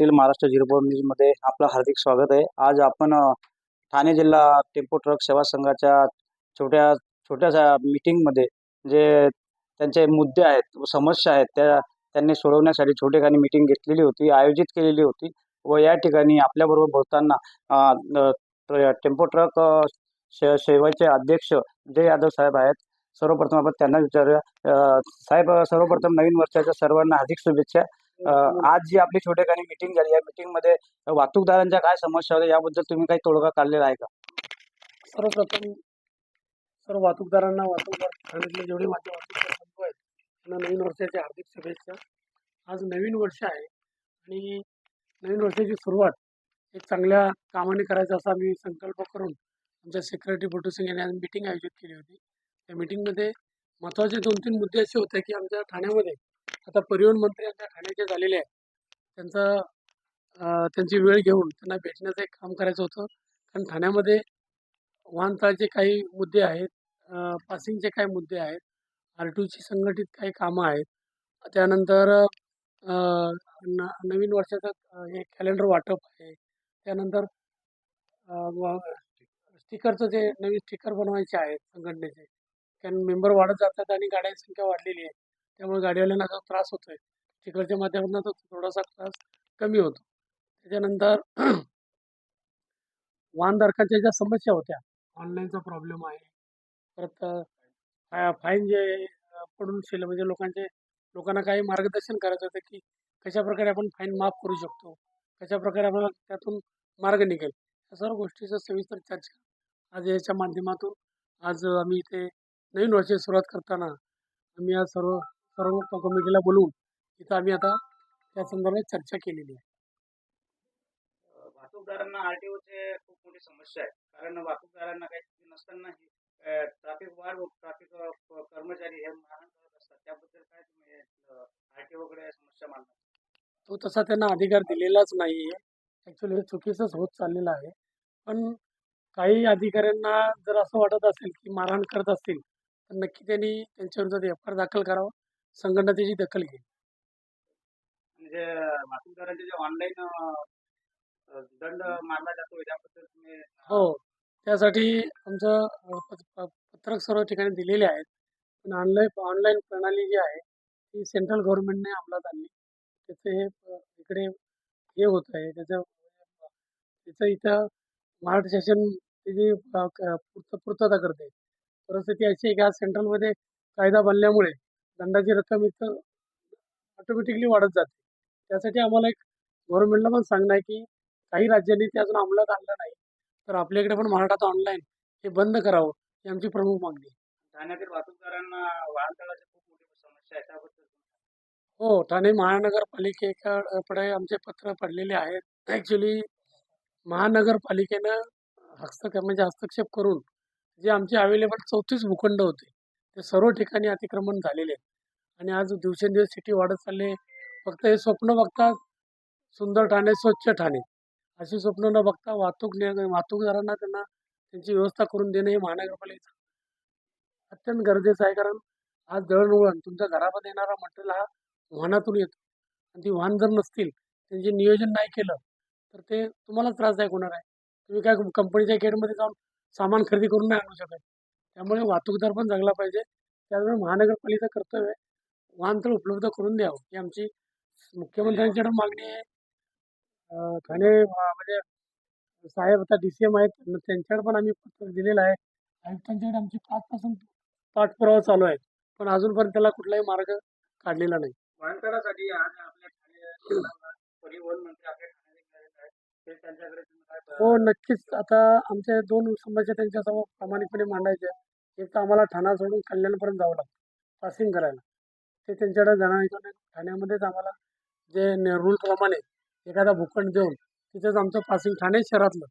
Patil Maharashtra zero न्यूजमध्ये आपलं हार्दिक स्वागत आहे. आज आपण ठाणे जिल्हा टेम्पो ट्रक सेवा संघाच्या छोट्या छोट्याशा मीटिंगमध्ये जे त्यांचे मुद्दे आहेत व समस्या आहेत त्या त्यांनी सोडवण्यासाठी छोटेखानी मीटिंग घेतलेली होती आयोजित केलेली होती व या ठिकाणी आपल्याबरोबर बोलताना टेम्पो ट्रक शे सेवेचे अध्यक्ष जय यादव साहेब आहेत सर्वप्रथम आपण त्यांना विचारूया. साहेब सर्वप्रथम नवीन वर्षाच्या सर्वांना हार्दिक शुभेच्छा. आज जी आपली छोटेखानी मीटिंग झाली या मीटिंगमध्ये वाहतूकदारांच्या काय समस्या होत्या याबद्दल तुम्ही काही तोडगा काढलेला आहे का? सर्वप्रथम सर्व वाहतूकदारांना वाहतूकदार ठाण्यातले जेवढे माझे वाहतूकदार बंधू आहेत त्यांना नवीन वर्षाच्या हार्दिक शुभेच्छा. आज नवीन वर्ष आहे आणि नवीन वर्षाची सुरुवात एक चांगल्या कामाने करायचा असा आम्ही संकल्प करून आमच्या सेक्रेटरी बटू सिंग यांनी आज मिटिंग आयोजित केली होती. त्या मिटिंगमध्ये महत्त्वाचे दोन तीन मुद्दे असे होते की आमच्या ठाण्यामध्ये आता परिवहन मंत्री आमच्या ठाण्याचे झालेले आहेत. त्यांचा त्यांची वेळ घेऊन त्यांना भेटण्याचं एक काम करायचं होतं. कारण ठाण्यामध्ये वाहनतळाचे काही मुद्दे आहेत पासिंगचे काही मुद्दे आहेत आर टी संघटित काही कामं आहेत. त्यानंतर न नवीन वर्षाचं हे कॅलेंडर वाटप आहे. त्यानंतर स्टिकरचं जे नवीन स्टिकर बनवायचे आहेत संघटनेचे. कारण मेंबर वाढत जातात आणि गाड्यांची संख्या वाढलेली आहे. त्यामुळे गाडीवाल्यांना जो त्रास होतो आहे तिकडच्या माध्यमातून तो थोडासा त्रास कमी होतो. त्याच्यानंतर वाहनधारकांच्या ज्या समस्या होत्या ऑनलाईनचा प्रॉब्लेम आहे. परत फाईन जे पडून शिल्लक म्हणजे लोकांचे लोकांना काही मार्गदर्शन करायचं होतं की कशाप्रकारे आपण फाईन माफ करू शकतो? कशाप्रकारे आपल्याला त्यातून मार्ग निघेल? या सर्व गोष्टीचं सविस्तर चर्चा आज याच्या माध्यमातून आज आम्ही इथे नवीन वर्षाची सुरुवात करताना आम्ही आज सर्व सर्व कमिटीला बोलवून इथं आम्ही आता त्या संदर्भात चर्चा केलेली आहे. वाहतूकदारांना आरटीओचे खूप मोठी समस्या आहे. कारण वाहतूकदारांना काही नसतानाही ट्रॅफिक वाढ ट्रॅफिक कर्मचारी हे मारहाण करत असतात. त्याबद्दल काय तुम्ही आरटीओकडे समस्या मांडता तो तसा त्यांना अधिकार दिलेलाच नाही आहे ॲक्च्युली हे चुकीचंच होत चाललेलं आहे. पण काही अधिकाऱ्यांना जर असं वाटत असेल की मारहाण करत असतील तर नक्की त्यांनी त्यांच्याविरोधात एफ आय आर दाखल करावा. संघटना त्याची दखल घेईल. म्हणजे जे ऑनलाईन दंड मारला जातो त्याबद्दल तुम्ही हो त्यासाठी आमचं पत्रक सर्व ठिकाणी दिलेले आहेत. पण ऑनलाईन ऑनलाईन प्रणाली जी आहे ती सेंट्रल गव्हर्नमेंटने अंमलात आणली. त्याचं हे इकडे हे होत आहे त्याचं त्याचं इथं महाराष्ट्र शासन त्याची पूर्तता करते परिस्थिती अशी आहे की आज सेंट्रलमध्ये कायदा बनल्यामुळे दंडाची रक्कम इथं ऑटोमॅटिकली वाढत जाते. त्यासाठी आम्हाला एक गव्हर्नमेंटला पण सांगणं आहे की काही राज्यांनी ते अजून अंमलात आणलं नाही. तर आपल्याकडे पण महाराष्ट्रात ऑनलाईन हे बंद करावं ही आमची प्रमुख मागणी आहे. ठाण्यातील वाहतूकदारांना वाहनतळाची खूप मोठी समस्या आहे. त्याबद्दल हो ठाणे महानगरपालिकेकडे आमचे पत्र पडलेले आहेत. ॲक्च्युली महानगरपालिकेनं हस्तक्षेप म्हणजे हस्तक्षेप करून जे आमचे अवेलेबल चौतीस भूखंड होते ते सर्व ठिकाणी अतिक्रमण झालेले आहेत. आणि आज दिवसेंदिवस सिटी वाढत चालले फक्त हे स्वप्न बघतात सुंदर ठाणे स्वच्छ ठाणे. अशी स्वप्न न बघता वाहतूक वाहतूकदारांना त्यांना त्यांची व्यवस्था करून देणं हे महानगरपालिकेचं अत्यंत गरजेचं आहे. कारण आज दळणवळण तुमच्या घरामध्ये येणारा मटेरियल हा वाहनातून येतो. आणि ती वाहन जर नसतील त्यांचे नियोजन नाही केलं तर ते तुम्हाला त्रासदायक होणार आहे. तुम्ही काय कंपनीच्या गेटमध्ये जाऊन सामान खरेदी करून नाही आणू शकत. त्यामुळे वाहतूकदार पण जगला पाहिजे. त्यामुळे महानगरपालिका कर्तव्य आहे वाहनतळ उपलब्ध करून द्यावं ही आमची मुख्यमंत्र्यांच्याकडे मागणी आहे. ठाणे म्हणजे साहेब आता डी सी एम आहेत त्यांच्याकडे पण आम्ही पत्र दिलेलं आहे. आयुक्तांच्याकडे आमची पाचपासून पाठपुरावा चालू आहे पण अजूनपर्यंत त्याला कुठलाही मार्ग काढलेला नाही. वाहनतळासाठी आज आपल्या परिवहन मंत्री आपल्या हो नक्कीच. आता आमच्या दोन समस्या त्यांच्यासमोर प्रामाणिकपणे मांडायच्या. एक तर आम्हाला ठाणा सोडून कल्याणपर्यंत जावं लागतं पासिंग करायला. ते त्यांच्याकडे जाणार नाही. ठाण्यामध्येच आम्हाला जे रूलप्रमाणे एखादा भूखंड देऊन तिथेच आमचं पासिंग ठाणे शहरातलं.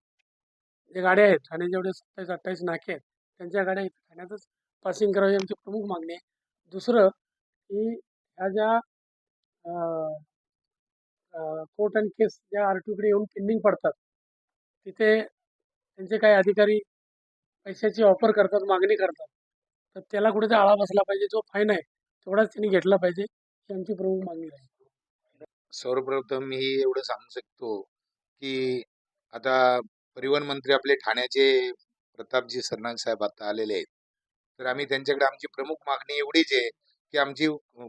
जे गाड्या आहेत ठाणे जेवढे सत्तावीस अठ्ठावीस नाके आहेत त्यांच्या गाड्या इथं ठाण्यातच पासिंग करावी आमची प्रमुख मागणी आहे. दुसरं की ह्या ज्या कोर्ट अँड केस ज्या आर टीकडे येऊन पेंडिंग पडतात तिथे त्यांचे काही अधिकारी पैशाची ऑफर करतात मागणी करतात. तर त्याला कुठेतरी आळा बसला पाहिजे जो फाईन आहे. तेवढाच त्यांनी घेतला पाहिजे ही आमची प्रमुख मागणी आहे. सर्वप्रथम मी एवढं सांगू शकतो की आता परिवहन मंत्री आपले ठाण्याचे प्रतापजी सरनाईक साहेब आता आलेले आहेत. तर आम्ही त्यांच्याकडे आमची प्रमुख मागणी एवढीच आहे की आमची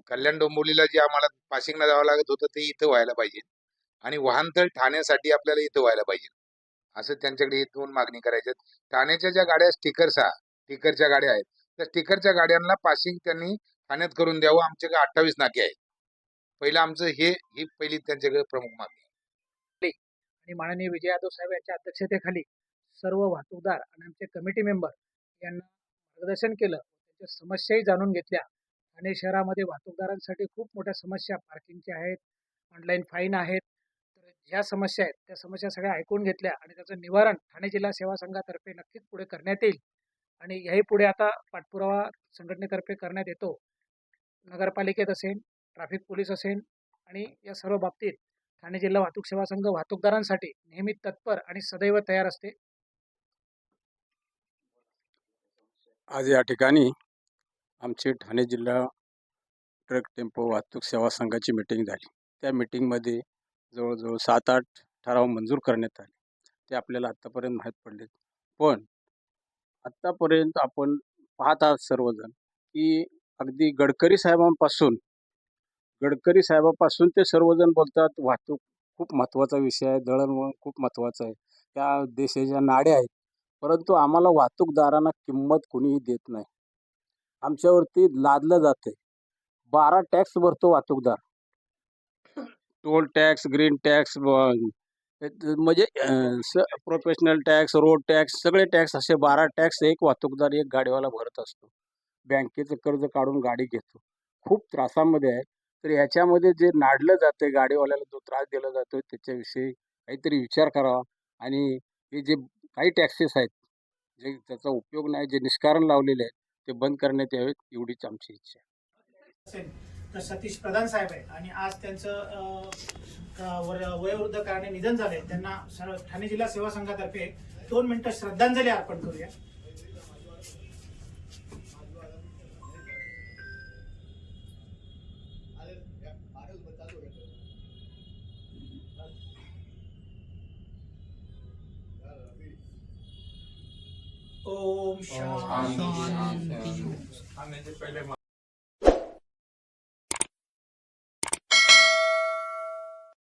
कल्याण डोंबिवलीला जे आम्हाला पाशिंगला जावं लागत होतं ते इथं व्हायला पाहिजे आणि वाहनतळ ठाण्यासाठी आपल्याला इथं व्हायला पाहिजे. असं त्यांच्याकडे दोन मागणी करायच्या ठाण्याच्या ज्या गाड्या स्टिकर्स स्टिकरच्या गाड्या आहेत. त्या स्टिकरच्या गाड्यांना पासिंग त्यांनी ठाण्यात करून द्यावं आमच्याकडे अठ्ठावीस नाके आहेत. पहिलं आमचं हे ही पहिली त्यांच्याकडे प्रमुख मागणी आणि माननीय विजय यादव साहेब यांच्या अध्यक्षतेखाली सर्व वाहतूकदार आणि आमचे कमिटी मेंबर यांना मार्गदर्शन केलं. त्यांच्या समस्याही जाणून घेतल्या. ठाणे शहरामध्ये वाहतूकदारांसाठी खूप मोठ्या समस्या पार्किंगच्या आहेत ऑनलाईन फाईन आहेत. तर ज्या समस्या आहेत त्या समस्या सगळ्या ऐकून घेतल्या आणि त्याचं निवारण ठाणे जिल्हा सेवा संघातर्फे नक्कीच पुढे करण्यात येईल. आणि याही पुढे आता पाठपुरावा संघटनेतर्फे करण्यात येतो. नगरपालिकेत असेल ट्रॅफिक पोलीस असेल आणि या सर्व बाबतीत ठाणे जिल्हा वाहतूक सेवा संघ वाहतूकदारांसाठी नेहमी तत्पर आणि सदैव तयार असते. आज या ठिकाणी आमची ठाणे जिल्हा ट्रक टेम्पो वाहतूक सेवा संघाची मीटिंग झाली. त्या मीटिंगमध्ये जवळजवळ सात आठ ठराव मंजूर करण्यात आले. ते आपल्याला आत्तापर्यंत माहीत पडले पण आत्तापर्यंत आपण पाहत आहात सर्वजण की अगदी गडकरी साहेबांपासून गडकरी साहेबापासून ते सर्वजण बोलतात वाहतूक खूप महत्त्वाचा विषय आहे दळणवळण खूप महत्त्वाचं आहे त्या देशाच्या नाड्या आहेत परंतु आम्हाला वाहतूकदारांना किंमत कुणीही देत नाही. आमच्यावरती लादलं जाते बारा टॅक्स भरतो वाहतूकदार. टोल टॅक्स ग्रीन टॅक्स म्हणजे प्रोफेशनल टॅक्स रोड टॅक्स सगळे टॅक्स असे बारा टॅक्स एक वाहतूकदार एक गाडीवाला भरत असतो. बँकेचं कर्ज काढून गाडी घेतो. खूप त्रासामध्ये आहे. तर याच्यामध्ये जे नाडलं जाते गाडीवाल्याला जो त्रास दिला जातो त्याच्याविषयी काहीतरी विचार करावा. आणि हे जे काही टॅक्सेस आहेत जे त्याचा उपयोग नाही जे निष्कारण लावलेले आहेत ते बंद करण्यात यावेत एवढीच आमची इच्छा आहे. तर सतीश प्रधान साहेब आहे आणि आज त्यांचं वयोवृद्ध कारणे निधन झाले. त्यांना ठाणे जिल्हा सेवा संघातर्फे दोन मिनिटं श्रद्धांजली अर्पण करूया. ओम शांती